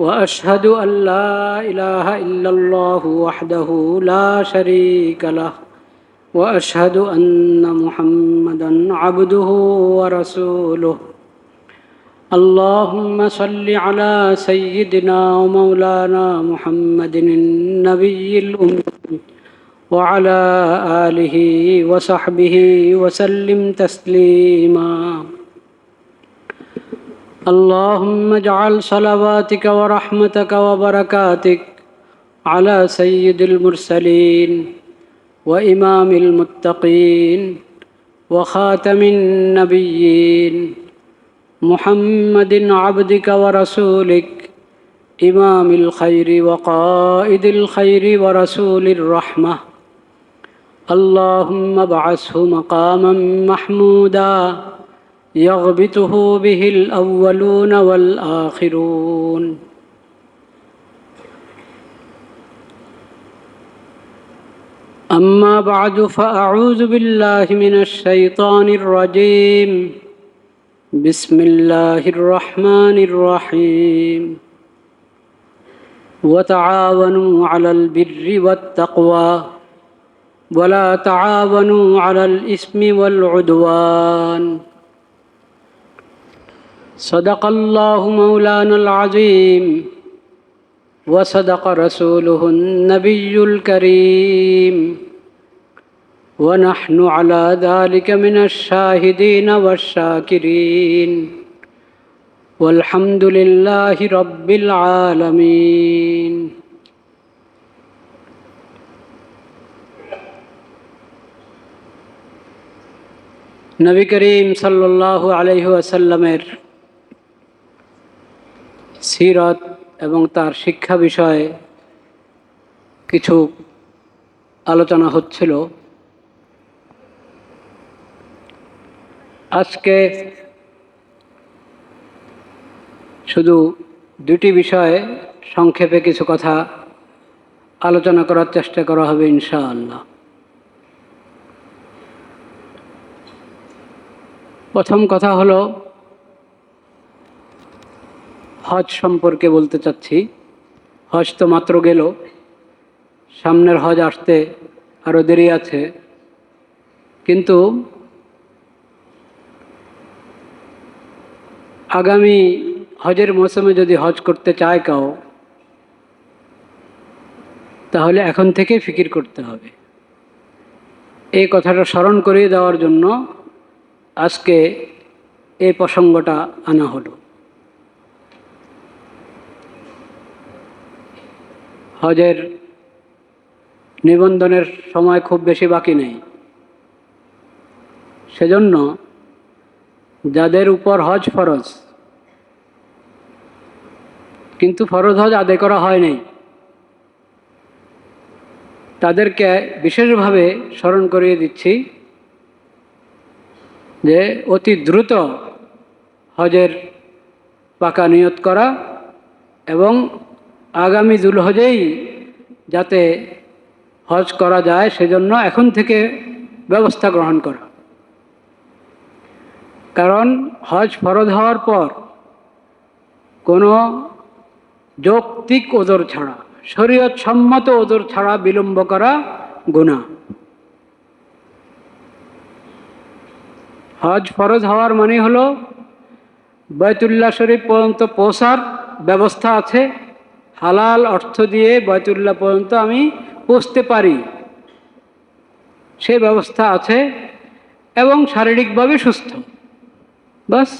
وأشهد أن لا إله إلا الله وحده لا شريك له وأشهد أن محمدا عبده ورسوله. اللهم صل على سيدنا ومولانا محمد النبي الأمي وعلى آله وصحبه وسلم تسليما. اللهم اجعل صلواتك ورحمتك وبركاتك على سيد المرسلين وإمام المتقين وخاتم النبيين محمد عبدك ورسولك إمام الخير وقائد الخير ورسول الرحمة. اللهم ابعثه مقاما محمودا. يغبطه به الأولون والآخرون. أما بعد فأعوذ بالله من الشيطان الرجيم. بسم الله الرحمن الرحيم. وتعاونوا على البر والتقوى. ولا تعاونوا على الإثم والعدوان. صدق الله مولانا العظيم وصدق رسوله النبي الكريم ونحن على ذلك من الشاهدين والشاكرين والحمد لله رب العالمين নবী করিম সাল্লাহ আলহিহাসাল্লামের সিরত এবং তার শিক্ষা বিষয়ে কিছু আলোচনা হচ্ছিল। আজকে শুধু দুটি বিষয়ে সংক্ষেপে কিছু কথা আলোচনা করার চেষ্টা করা হবে ইনশাআল্লাহ। প্রথম কথা হলো হজ সম্পর্কে বলতে চাচ্ছি। হজ তো মাত্র গেল। সামনের হজ আসতে আরও দেরি আছে। কিন্তু আগামী হজের মৌসুমে যদি হজ করতে চায় কাউ, তাহলে এখন থেকে ফিকির করতে হবে। এই কথাটা স্মরণ করিয়ে দেওয়ার জন্য আজকে এই প্রসঙ্গটা আনা হলো। হজের নিবন্ধনের সময় খুব বেশি বাকি নেই। সেজন্য যাদের উপর হজ ফরজ, কিন্তু ফরজ হজ আদায় করা হয় নাই, তাদেরকে বিশেষভাবে স্মরণ করিয়ে দিচ্ছি যে অতি দ্রুত হজের পাকা নিয়ত করা এবং আগামী দুলহজেই যাতে হজ করা যায় সেজন্য এখন থেকে ব্যবস্থা গ্রহণ করা। কারণ হজ ফরজ হওয়ার পর কোনো যৌক্তিক ওজোর ছাড়া শরীয়ত সম্মত ওজোর ছাড়া বিলম্ব করা গুণা হজ ফরজ হওয়ার মানে হলো বয়তুল্লাহ শরীফ পর্যন্ত পৌঁছার ব্যবস্থা আছে। হালাল অর্থ দিয়ে বয়তুল্লাহ পর্যন্ত আমি পৌঁছতে পারি। সে ব্যবস্থা আছে এবং শারীরিকভাবে সুস্থ। বাস,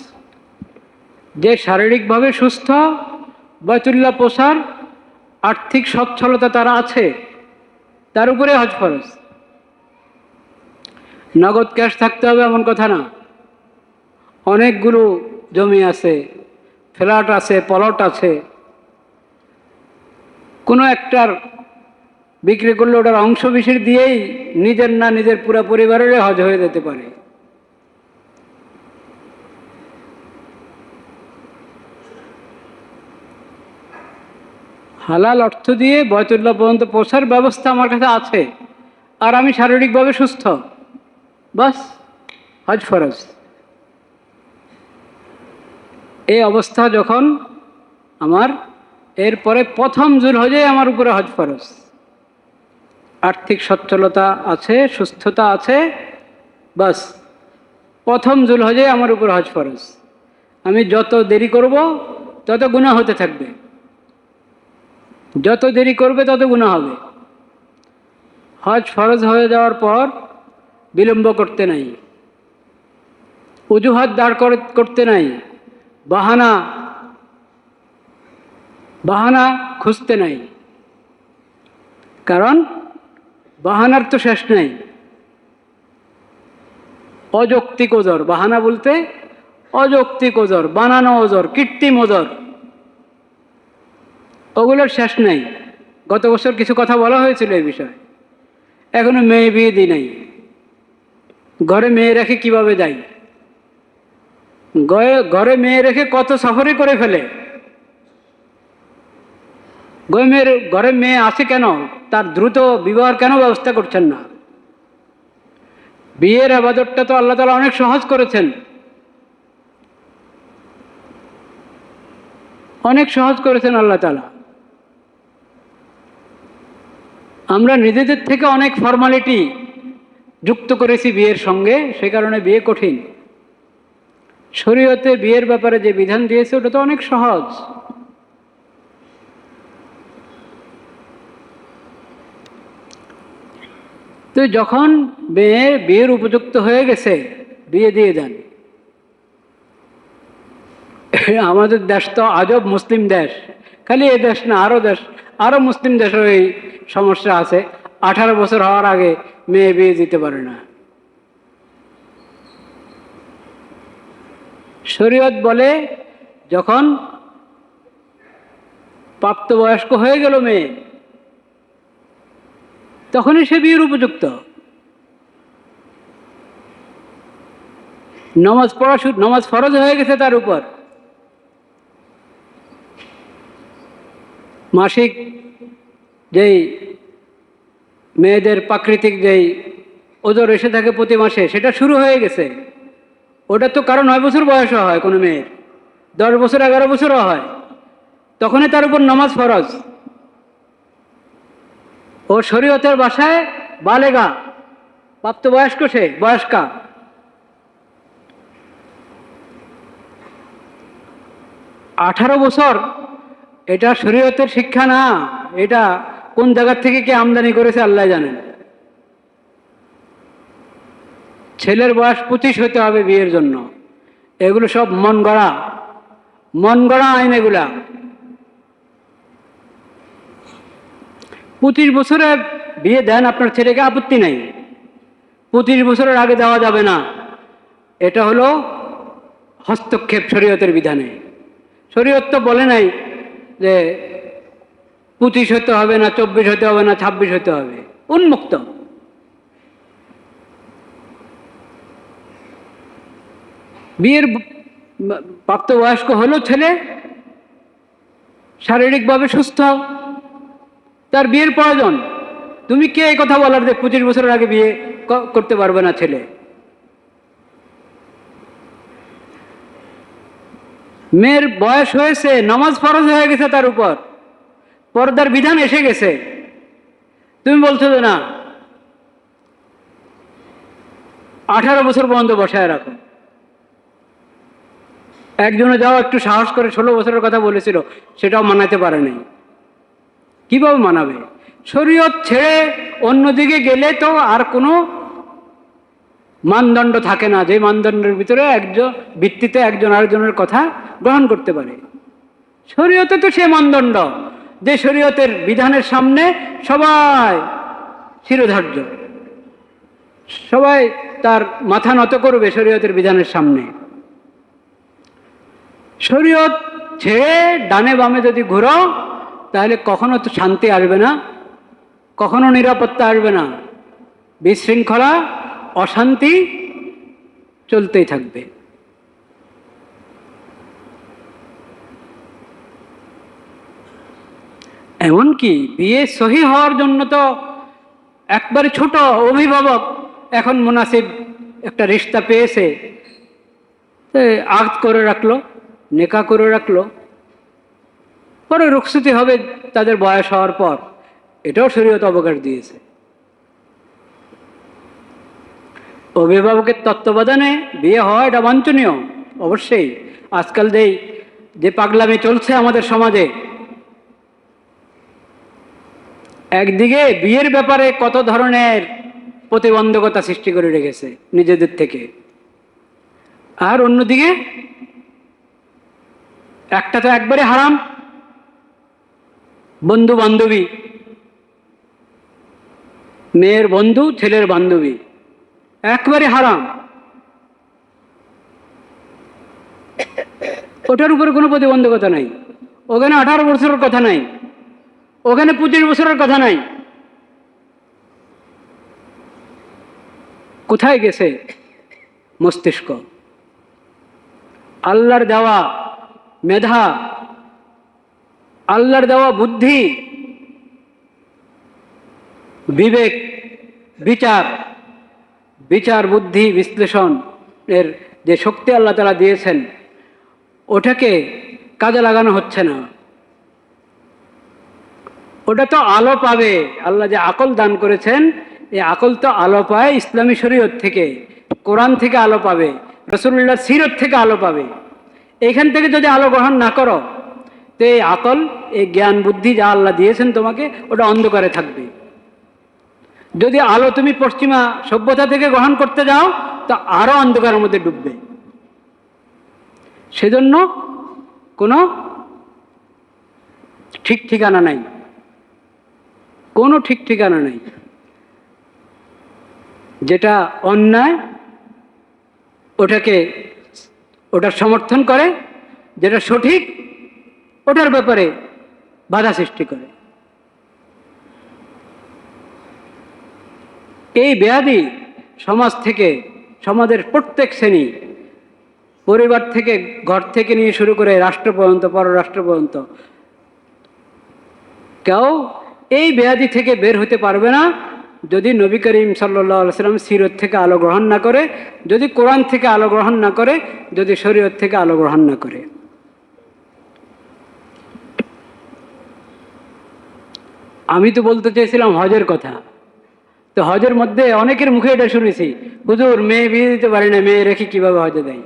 যে শারীরিকভাবে সুস্থ, বয়তুল্লাহ পোষার আর্থিক সচ্ছলতা তারা আছে, তার উপরে হজ ফরজ। নগদ ক্যাশ থাকতে হবে এমন কথা না। অনেকগুলো জমি আছে, ফ্ল্যাট আছে, প্লট আছে কোনো একটার বিক্রি করলে ওটার অংশ বিশেষ দিয়েই নিজের না নিজের পুরো পরিবারের হজ হয়ে যেতে পারে। হালাল অর্থ দিয়ে বয়তুল্লাহ পর্যন্ত পৌঁছার ব্যবস্থা আমার কাছে আছে, আর আমি শারীরিকভাবে সুস্থ। বাস, হজ ফরজ। এই অবস্থা যখন আমার এরপরে প্রথম জুল হজে আমার উপরে হজ ফরজ। আর্থিক সচ্ছলতা আছে, সুস্থতা আছে, বাস। প্রথম জুল হজে আমার উপর হজ ফরজ। আমি যত দেরি করব, তত গুণা হতে থাকবে। যত দেরি করবে, তত গুণা হবে। হজ ফরজ হয়ে যাওয়ার পর বিলম্ব করতে নাই। অজুহাত দাঁড় করে- করতে নাই। বাহানা বাহানা খুঁজতে নাই। কারণ বাহানার তো শেষ নাই। অযৌক্তিক ওজর, বাহানা বলতে অযৌক্তিক ওজর, বানানো ওজর, কৃত্রিম ওজর। ওগুলোর শেষ নাই। গত বছর কিছু কথা বলা হয়েছিল এই বিষয়ে। এখনও মেয়ে বিয়ে দিই নাই। ঘরে মেয়ে রেখে কীভাবে যাই? ঘরে মেয়ে রেখে কত সফরই করে ফেলে? মেয়ের ঘরে মেয়ে আছে কেন? তার দ্রুত বিবাহের কেন ব্যবস্থা করছেন না? বিয়ের আবাদতটা তো আল্লাহ তালা অনেক সহজ করেছেন। অনেক সহজ করেছেন আল্লাহ তালা আমরা নিজেদের থেকে অনেক ফর্মালিটি যুক্ত করেছি বিয়ের সঙ্গে, সে কারণে বিয়ে কঠিন। শরীয়তে বিয়ের ব্যাপারে যে বিধান দিয়েছে, ওটা তো অনেক সহজ। তো যখন মেয়ে বিয়ের উপযুক্ত হয়ে গেছে, বিয়ে দিয়ে দেন। আমাদের দেশ তো আজব মুসলিম দেশ। খালি এ দেশ না আরও দেশ আরও মুসলিম দেশের এই সমস্যা আছে। আঠারো বছর হওয়ার আগে মেয়ে বিয়ে দিতে পারে না। শরীয়ত বলে, যখন প্রাপ্তবয়স্ক হয়ে গেল মেয়ে তখনই সে বিয়ের উপযুক্ত। নমাজ পড়া নমাজ ফরজ হয়ে গেছে তার উপর। মাসিক যেই মেয়েদের প্রাকৃতিক যেই ওজোর এসে থাকে প্রতি মাসে, সেটা শুরু হয়ে গেছে। ওটা তো কারও নয় বছর বয়সও হয় কোনো মেয়ের। দশ বছর, এগারো বছরও হয়। তখনই তার উপর নামাজ ফরজ। ও শরীয়তের বাসায় বালেগা। প্রাপ্তবয়স্ক সে, বয়স্কা। আঠারো বছর, এটা শরীয়তের শিক্ষা না, এটা কোন জায়গার থেকে কে আমদানি করেছে আল্লাহ জানেন। ছেলের বয়স পঁচিশ হতে হবে বিয়ের জন্য। এগুলো সব মন গড়া মন গড়া আইন এগুলা। পঁচিশ বছরে বিয়ে দেন, আপনার ছেলেকে আপত্তি নাই। পঁচিশ বছরের আগে দেওয়া যাবে না। এটা হলো হস্তক্ষেপ শরীয়তের বিধানে। শরীয়ত তো বলে নাই যে পঁচিশ হতে হবে না, চব্বিশ হতে হবে না, ছাব্বিশ হতে হবে। উন্মুক্ত। বিয়ের প্রাপ্তবয়স্ক হলো ছেলে, শারীরিকভাবে সুস্থ। তার বিয়ের প্রয়োজন। তুমি কে এই কথা বলার যে পঁচিশ বছরের আগে বিয়ে করতে পারবে না ছেলে? মেয়ের বয়স হয়েছে, নামাজ ফরজ হয়ে গেছে তার উপর। পর্দার বিধান এসে গেছে। তুমি বলছো যে না। আঠারো বছর পর্যন্ত বসায় রাখো। একজনে যাও একটু সাহস করে ষোলো বছরের কথা বলেছিল, সেটাও মানাতে পারে নাই। কীভাবে মানাবে? শরীয়ত ছেড়ে অন্যদিকে গেলে তো আর কোনো মানদণ্ড থাকে না, যে মানদণ্ডের ভিতরে একজন, ভিত্তিতে একজন আরেকজনের কথা গ্রহণ করতে পারে। শরীয়তে তো সে মানদণ্ড, যে শরীয়তের বিধানের সামনে সবাই শিরোধার্য। সবাই তার মাথা নত করবে শরীয়তের বিধানের সামনে। শরীয়ত ছেড়ে ডানে বামে যদি ঘুরো তাহলে কখনো তো শান্তি আসবে না, কখনো নিরাপত্তা আসবে না। বিশৃঙ্খলা, অশান্তি চলতেই থাকবে। এমনকি বিয়ে সহি হওয়ার জন্য তো একবারে ছোট অভিভাবক এখন মুনাসিব একটা রিস্তা পেয়েছে। আগ করে রাখল, নেকা করে রাখল। পরে রুখসুতি হবে তাদের বয়স হওয়ার পর। এটাও শরীয়ত অবকাশ দিয়েছে। অভিভাবকের তত্ত্বাবধানে বিয়ে হওয়া এটা বাঞ্ছনীয়, অবশ্যই। আজকাল যেই যে পাগলামি চলছে আমাদের সমাজে, একদিকে বিয়ের ব্যাপারে কত ধরনের প্রতিবন্ধকতা সৃষ্টি করে রেখেছে নিজেদের থেকে। আর অন্যদিকে, একটা তো একবারে হারাম বন্ধু বান্ধবী মেয়ের বন্ধু, ছেলের বান্ধবী। একবারে হারাম। ওটার উপরে কোনো প্রতিবন্ধকতা নাই। ওখানে আঠারো বছরের কথা নাই। ওখানে পঁচিশ বছরের কথা নাই। কোথায় গেছে মস্তিষ্ক? আল্লাহর দেওয়া মেধা আল্লাহর দেওয়া বুদ্ধি, বিবেক, বিচার বিচার বুদ্ধি বিশ্লেষণ এর যে শক্তি আল্লাহ তালা দিয়েছেন, ওটাকে কাজে লাগানো হচ্ছে না। ওটা তো আলো পাবে। আল্লাহ যে আকল দান করেছেন, এই আকল তো আলো পায় ইসলামী শরীয়ত থেকে, কোরআন থেকে আলো পাবে রসুল্লাহ সিরত থেকে আলো পাবে। এইখান থেকে যদি আলো গ্রহণ না করো তো এই আকল এই জ্ঞান বুদ্ধি যা আল্লাহ দিয়েছেন তোমাকে, ওটা অন্ধকারে থাকবে। যদি আলো তুমি পশ্চিমা সভ্যতা থেকে গ্রহণ করতে যাও, তো আরও অন্ধকারের মধ্যে ডুববে। সেজন্য কোনো ঠিক ঠিকানা নাই। কোনো ঠিক ঠিকানা নেই। যেটা অন্যায়, ওটাকে ওটার সমর্থন করে, যেটা সঠিক ওটার ব্যাপারে বাধা সৃষ্টি করে। এই ব্যাধি সমাজ থেকে, সমাজের প্রত্যেক শ্রেণি, পরিবার থেকে, ঘর থেকে নিয়ে শুরু করে রাষ্ট্র পর্যন্ত, পররাষ্ট্র পর্যন্ত, কেউ এই ব্যাধি থেকে বের হতে পারবে না যদি নবী করিম সাল্লাম সিরত থেকে আলো গ্রহণ না করে, যদি কোরআন থেকে আলো গ্রহণ না করে, যদি শরীয়ত থেকে আলো গ্রহণ না করে। আমি তো বলতে চেয়েছিলাম হজের কথা। তো হজের মধ্যে অনেকের মুখে এটা শুনেছি, হুজুর, মেয়ে বিয়ে দিতে পারে না, মেয়ে রেখে কীভাবে হজে দেয়?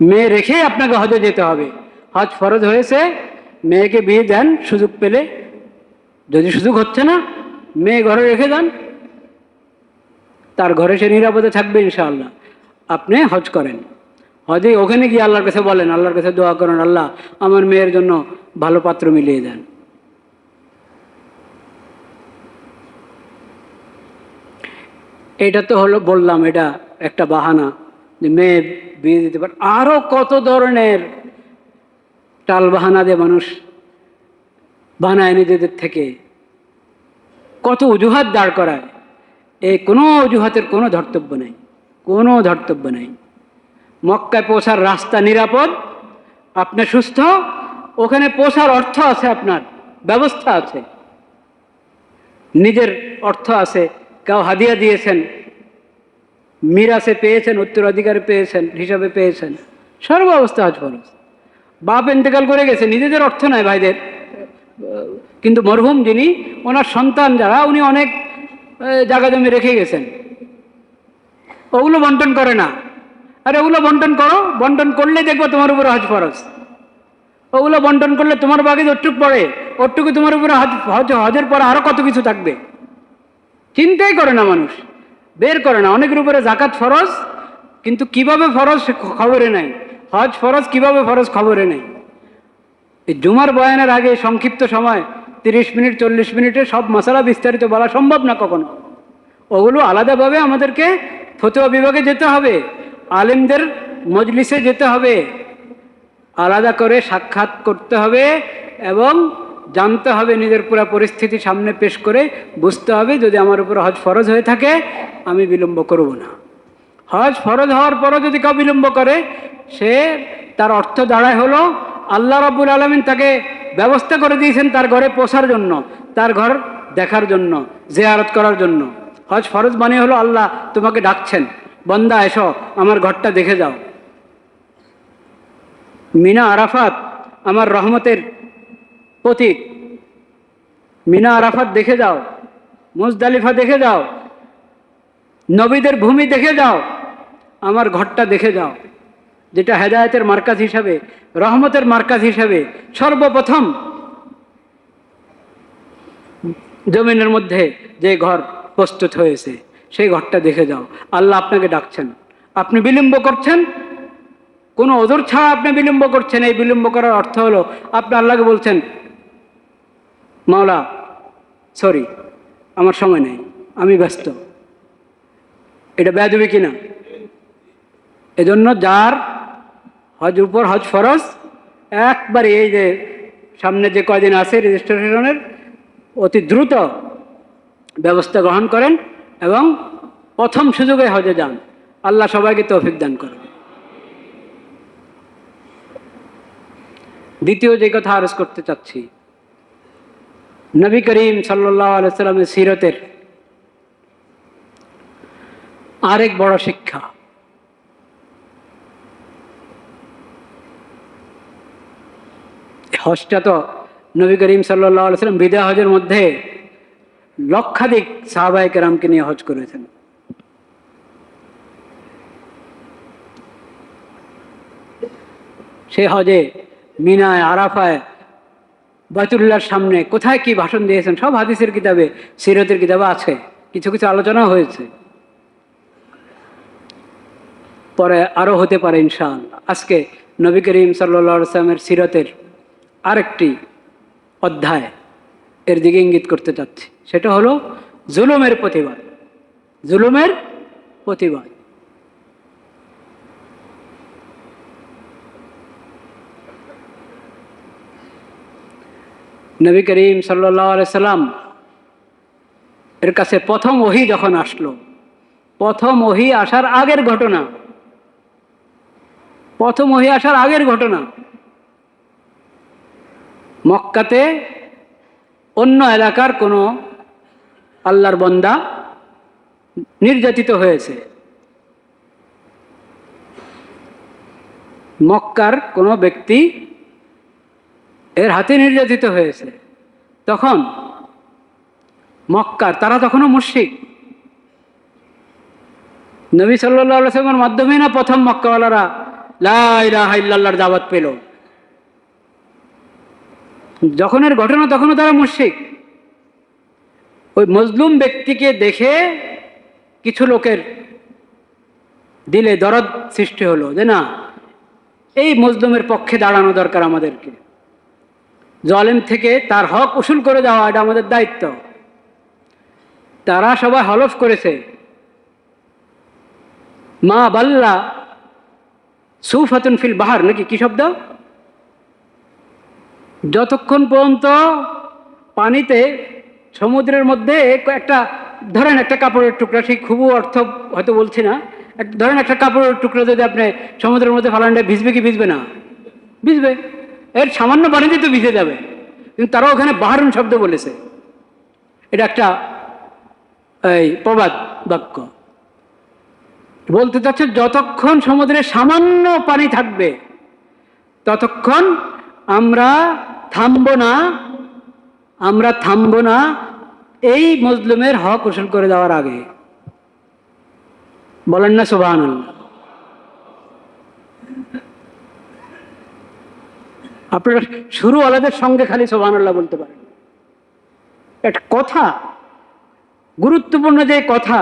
মেয়ে রেখে আপনাকে হজে যেতে হবে। হজ ফরজ হয়েছে, মেয়েকে বিয়ে দেন, সুযোগ পেলে। যদি সুযোগ হচ্ছে না, মেয়ে ঘরে রেখে যান তার ঘরে সে নিরাপদে থাকবে ইনশাআল্লাহ। আপনি হজ করেন। হজে ওখানে গিয়ে আল্লাহর কাছে বলেন, আল্লাহর কাছে দোয়া করেন, আল্লাহ আমার মেয়ের জন্য ভালো পাত্র মিলিয়ে দেন। এটা তো হলো বললাম, এটা একটা বাহানা যে মেয়ে বিয়ে দিতে পারে। আরও কত ধরনের টাল বাহানা দিয়ে মানুষ বানায় নিজেদের থেকে। কত অজুহাত দাঁড় করায়। এই কোনো অজুহাতের কোনো ধর্তব্য নেই, কোনো ধর্তব্য নেই। মক্কায় পৌঁছার রাস্তা নিরাপদ, আপনি সুস্থ, ওখানে পৌঁছার অর্থ আছে আপনার, ব্যবস্থা আছে। নিজের অর্থ আছে কেউ হাদিয়া দিয়েছেন? মিরাসে পেয়েছেন, উত্তরাধিকারে পেয়েছেন, হিসাবে পেয়েছেন। সর্ব অবস্থা আজ খরচ বাপ ইন্তেকাল করে গেছে, নিজেদের অর্থ নয় ভাইদের। কিন্তু মরহুম যিনি, ওনার সন্তান যারা, উনি অনেক জায়গা জমি রেখে গেছেন। ওগুলো বন্টন করে না। আরে ওগুলো বন্টন করো, বন্টন করলে দেখব তোমার উপরে হজ ফরজ। ওগুলো বন্টন করলে তোমার বাকি ওটুক পড়ে ওটুকু তোমার উপরে হজ হজ, হজের পরে আরও কত কিছু থাকবে। চিন্তাই করে না মানুষ। বের করে না। অনেকের উপরে জাকাত ফরজ, কিন্তু কীভাবে ফরজ খবরে নাই। হজ ফরজ, কীভাবে ফরজ খবরে নেই। এই জুমার বয়ানের আগে সংক্ষিপ্ত সময়, তিরিশ মিনিট, চল্লিশ মিনিটে সব মশলা বিস্তারিত বলা সম্ভব না কখনো। ওগুলো আলাদাভাবে আমাদেরকে ফতুয়া বিভাগে যেতে হবে। আলেমদের মজলিসে যেতে হবে। আলাদা করে সাক্ষাৎ করতে হবে এবং জানতে হবে নিজের পুরো পরিস্থিতি সামনে পেশ করে, বুঝতে হবে যদি আমার উপর হজ ফরজ হয়ে থাকে, আমি বিলম্ব করব না। হজ ফরজ হওয়ার পরও যদি কেউ বিলম্ব করে, সে তার অর্থ দাঁড়ায় হলো, আল্লাহ রাব্বুল আলমিন তাকে ব্যবস্থা করে দিয়েছেন তার ঘরে পোষার জন্য, তার ঘর দেখার জন্য, জেয়ারত করার জন্য। হজ ফরজ মানে হলো আল্লাহ তোমাকে ডাকছেন, বন্দা এসো, আমার ঘরটা দেখে যাও। মিনা আরাফাত আমার রহমতের প্রতীক। মিনা আরাফাত দেখে যাও, মুজদালিফা দেখে যাও, নবীদের ভূমি দেখে যাও, আমার ঘরটা দেখে যাও, যেটা হেদায়তের মার্কাজ হিসাবে, রহমতের মার্কাজ হিসাবে সর্বপ্রথম জমিনের মধ্যে যে ঘর প্রস্তুত হয়েছে, সেই ঘরটা দেখে যাও। আল্লাহ আপনাকে ডাকছেন। আপনি বিলম্ব করছেন? কোনো ওজোর ছাড়া আপনি বিলম্ব করছেন। এই বিলম্ব করার অর্থ হলো, আপনি আল্লাহকে বলছেন মাওলা সরি আমার সময় নেই, আমি ব্যস্ত। এটা বেদবি কিনা? এজন্য যার হজ উপর হজ ফরজ, একবারে এই যে সামনে যে কয়দিন আছে রেজিস্ট্রেশনের অতি দ্রুত ব্যবস্থা গ্রহণ করেন এবং প্রথম সুযোগে হজে যান। আল্লাহ সবাইকে তৌফিক দান করেন। দ্বিতীয় যে কথা আরজ করতে চাচ্ছি নবী করিম সাল্লাহ আলাইসাল্লামের সিরতের আরেক বড় শিক্ষা। হজটা তো নবী করিম সাল্লাহ সাল্লাম বিদা হজের মধ্যে লক্ষাধিক সাহাবাই কেরামকে নিয়ে হজ করেছেন। সে হজে মিনায় আরাফায় বাইতুল্লাহর সামনে। কোথায় কি ভাষণ দিয়েছেন? সব হাদিসের কিতাবে, সিরতের কিতাবে আছে। কিছু কিছু আলোচনা হয়েছে। পরে আরও হতে পারে ইনশাআল্লাহ। আজকে নবী করিম সাল্লা সাল্লামের সিরতের আরেকটি অধ্যায় এর দিকে ইঙ্গিত করতে চাচ্ছি। সেটা হলো জুলুমের প্রতিবাদ। জুলুমের প্রতিবাদ। নবী করিম সাল্লাম এর কাছে প্রথম ওহি যখন আসলো, প্রথম ওহি আসার আগের ঘটনা, প্রথম ওহি আসার আগের ঘটনা, মক্কাতে অন্য এলাকার কোনো আল্লাহর বন্দা নির্যাতিত হয়েছে। মক্কার কোনো ব্যক্তি এর হাতে নির্যাতিত হয়েছে। তখন মক্কার, তারা তখনও মুশিক নবী সাল্লাহ মাধ্যমে না প্রথম মক্কাওয়ালারা লাইলাহার দাওয়াত পেল। যখন এর ঘটনা, তখনও তারা মুশিক ওই মজলুম ব্যক্তিকে দেখে কিছু লোকের দিলে দরদ সৃষ্টি হলো যে না, এই মজলুমের পক্ষে দাঁড়ানো দরকার আমাদেরকে। জলেম থেকে তার হক উসুল করে দেওয়া, এটা আমাদের দায়িত্ব। তারা সবাই হলফ করেছে। মা বাল্লা সুফাতুন ফিল বাহার, নাকি কি শব্দ? যতক্ষণ পর্যন্ত পানিতে সমুদ্রের মধ্যে একটা, ধরেন একটা কাপড়ের টুকরা, সেই খুব অর্থ হয়তো বলছি না ধরেন একটা কাপড়ের টুকরা যদি আপনি সমুদ্রের মধ্যে ফালান্ডে ভিজবে কি ভিজবে না? ভিজবে। এর সামান্য পানিতে তো ভিজে যাবে। কিন্তু তারা ওখানে বাহারুন শব্দ বলেছে। এটা একটা, এই, প্রবাদ বাক্য। বলতে চাচ্ছে, যতক্ষণ সমুদ্রে সামান্য পানি থাকবে, ততক্ষণ আমরা থামবো না, আমরা থামবো না এই মজলুমের হক উসুল করে দেওয়ার আগে। বলেন না সুবাহ আপনারা শুরু আলাদের সঙ্গে খালি সোবাহ বলতে পারেন। একটা কথা, গুরুত্বপূর্ণ যে কথা,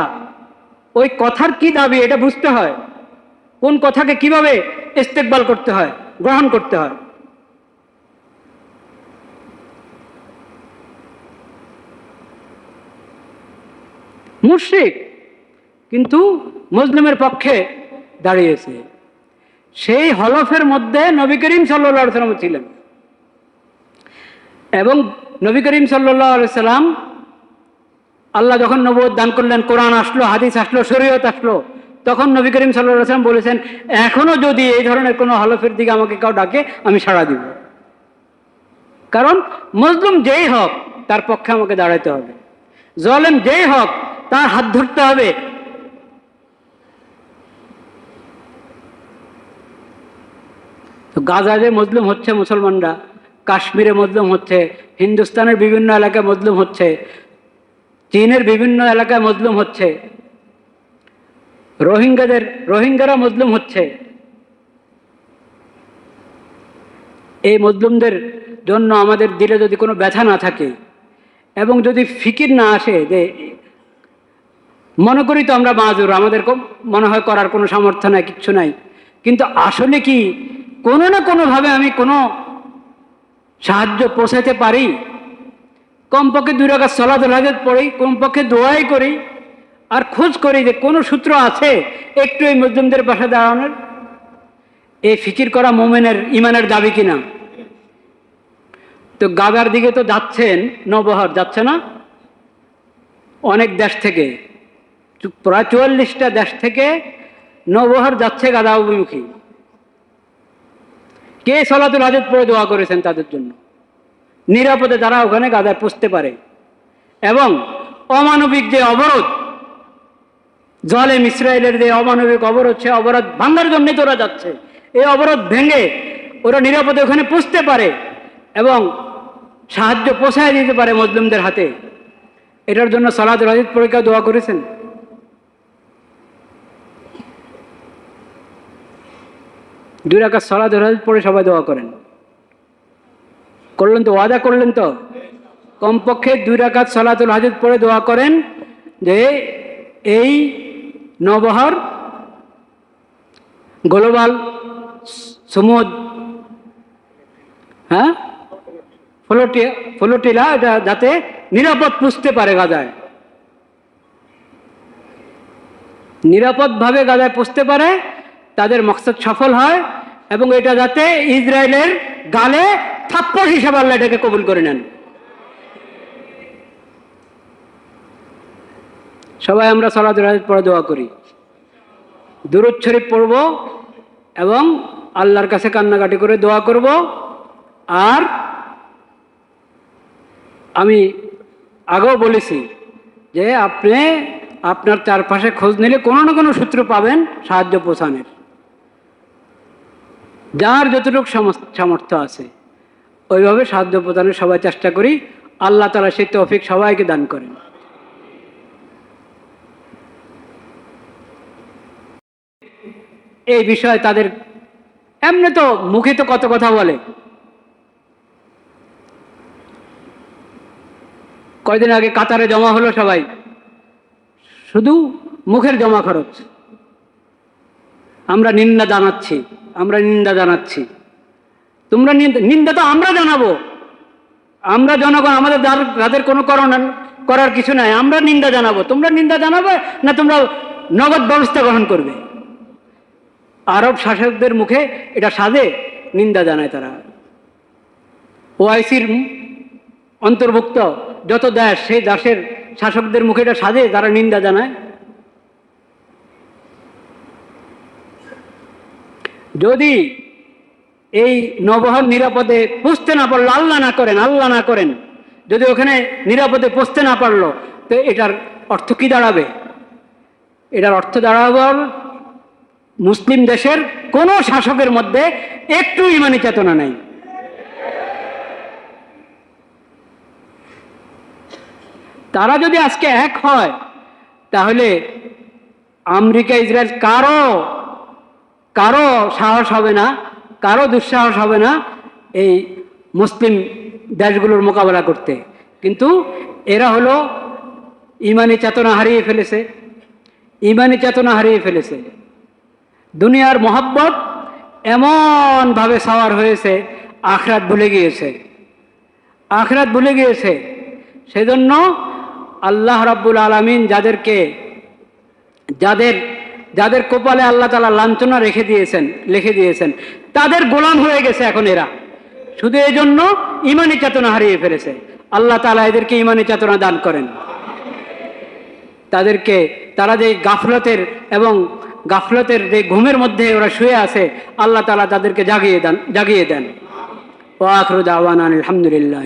ওই কথার কি দাবি এটা বুঝতে হয়। কোন কথাকে কীভাবে ইস্তেকবাল করতে হয়, গ্রহণ করতে হয়। মুর্শিক কিন্তু মুসলিমের পক্ষে দাঁড়িয়েছে। সেই হলফের মধ্যে নবী করিম সাল্লা সাল্লাম ছিলেন। এবং নবী করিম সাল্লাহ সাল্লাম আল্লাহ যখন নবদ দান করলেন, কোরআন আসলো, হাদিস আসলো, শরীয়ত আসলো, তখন নবী করিম সাল্লাহ সাল্লাম বলেছেন এখনও যদি এই ধরনের কোনো হলফের দিকে আমাকে কেউ ডাকে, আমি সাড়া দিব। কারণ মজলুম যেই হোক, তার পক্ষে আমাকে দাঁড়াতে হবে। জলেম যেই হোক, তার হাত ধরতে হবে তো গাজায় মজলুম হচ্ছে মুসলমানরা, কাশ্মীরে মজলুম হচ্ছে, হিন্দুস্তানের বিভিন্ন এলাকায় মজলুম হচ্ছে, চীনের বিভিন্ন এলাকায় মজলুম হচ্ছে, রোহিঙ্গাদের, রোহিঙ্গারা মজলুম হচ্ছে। এই মজলুমদের জন্য আমাদের দিলে যদি কোনো ব্যথা না থাকে এবং যদি ফিকির না আসে যে মনে করি তো আমরা মাজুর আমাদের মনে হয় করার কোনো সামর্থ্য নাই, কিচ্ছু নাই। কিন্তু আসলে কি কোনো না কোনোভাবে আমি কোনো সাহায্য পৌঁছাতে পারি। কমপক্ষে দুই রাখা হাজত পড়ি, কমপক্ষে দোয়াই করি, আর খোঁজ করি যে কোনো সূত্র আছে একটু এই মুসলিমদের পাশে দাঁড়ানোর। এই ফিকির করা মোমেনের ইমানের দাবি কিনা? তো গাদার দিকে তো যাচ্ছেন, নবহার যাচ্ছে না? অনেক দেশ থেকে, প্রায় চুয়াল্লিশটা দেশ থেকে নবহার যাচ্ছে গাদা অভিমুখী। কে সলাতুল হাজত পড়ে দোয়া করেছেন তাদের জন্য? নিরাপদে তারা ওখানে গাদায় পুষতে পারে। এবং অমানবিক যে অবরোধ জলে ইসরায়েলের যে অমানবিক অবরোধ, সে অবরোধ ভাঙার জন্য তো ওরা যাচ্ছে। এই অবরোধ ভেঙে ওরা নিরাপদে ওখানে পুষতে পারে এবং সাহায্য পোষায় দিতে পারে মুসলিমদের হাতে। এটার জন্য সালাদ রাজিদ পরীক্ষা দোয়া করেছেন? দুই রাখা সালাদ রাজিদ পড়ে সবাই দোয়া করেন। করলেন তো ওয়াদা করলেন তো? কমপক্ষে দুই রাকাত সালাতুল হাজত পড়ে দোয়া করেন যে এই নবহার গ্লোবাল সমুদ হ্যাঁ? ফ্লোটি, ফ্লোটিলা, এটা যাতে নিরাপদ পুষতে পারে গাজায়। নিরাপদভাবে গাদায় পুষতে পারে তাদের মকসদ সফল হয় এবং এটা যাতে ইসরায়েলের গালে থাপ্পড় হিসাবে আল্লাহ এটাকে কবুল করে নেন। সবাই আমরা সলাদ পরে দোয়া করি। দুরুদ পড়ব এবং আল্লাহর কাছে কান্নাকাটি করে দোয়া করব। আর আমি আগেও বলেছি যে আপনি আপনার চারপাশে খোঁজ নিলে কোনো না কোনো সূত্র পাবেন সাহায্য পৌঁছানোর। যার যতটুকু সামর্থ্য আছে, ওইভাবে সাহায্য প্রদানের সবাই চেষ্টা করি, আল্লাহ তালা সেই তৌফিক সবাইকে দান করেন। এই বিষয়ে তাদের এমনি তো মুখে তো কত কথা বলে। কয়দিন আগে কাতারে জমা হলো সবাই, শুধু মুখের জমা খরচ। আমরা নিন্দা জানাচ্ছি, আমরা নিন্দা জানাচ্ছি। তোমরা নিন্দা তো আমরা জানাব। আমরা জনগণ, আমাদের যাদের কোনো করণ করার কিছু নাই, আমরা নিন্দা জানাব। তোমরা নিন্দা জানাবে না তোমরা নগদ ব্যবস্থা গ্রহণ করবে? আরব শাসকদের মুখে এটা সাজে, নিন্দা জানায় তারা। ওআইসির অন্তর্ভুক্ত যত দেশ, সেই দেশের শাসকদের মুখে এটা সাজে তারা নিন্দা জানায় যদি এই নবহর নিরাপদে পুষতে না পারল, আল্লাহ না করেন, আল্লাহ না করেন, যদি ওখানে নিরাপদে পুষতে না পারল, তো এটার অর্থ কি দাঁড়াবে? এটার অর্থ দাঁড়াবে মুসলিম দেশের কোনো শাসকের মধ্যে একটু ইমানি চেতনা নেই। তারা যদি আজকে এক হয়, তাহলে আমেরিকা, ইসরায়েল কারও কারও সাহস হবে না, কারও দুঃসাহস হবে না এই মুসলিম দেশগুলোর মোকাবেলা করতে। কিন্তু এরা হলো ইমানি চেতনা হারিয়ে ফেলেছে, ইমানি চেতনা হারিয়ে ফেলেছে। দুনিয়ার মহাব্বত এমনভাবে সাওয়ার হয়েছে, আখরাত ভুলে গিয়েছে। আখরাত ভুলে গিয়েছে। সেজন্য আল্লাহ রাব্বুল আলামিন যাদেরকে, যাদের যাদের কপালে আল্লাহ তালা লাঞ্ছনা রেখে দিয়েছেন, লিখে দিয়েছেন, তাদের গোলাম হয়ে গেছে এখন এরা। শুধু এই জন্য ইমানি চেতনা হারিয়ে ফেলেছে। আল্লাহ তালা এদেরকে ইমানি চেতনা দান করেন। তাদেরকে, তারা যে গাফলতের এবং গাফলতের যে ঘুমের মধ্যে ওরা শুয়ে আছে, আল্লাহ তালা তাদেরকে জাগিয়ে দেন জাগিয়ে দেন। ও আখরুদ আওয়ান আলহামদুলিল্লাহ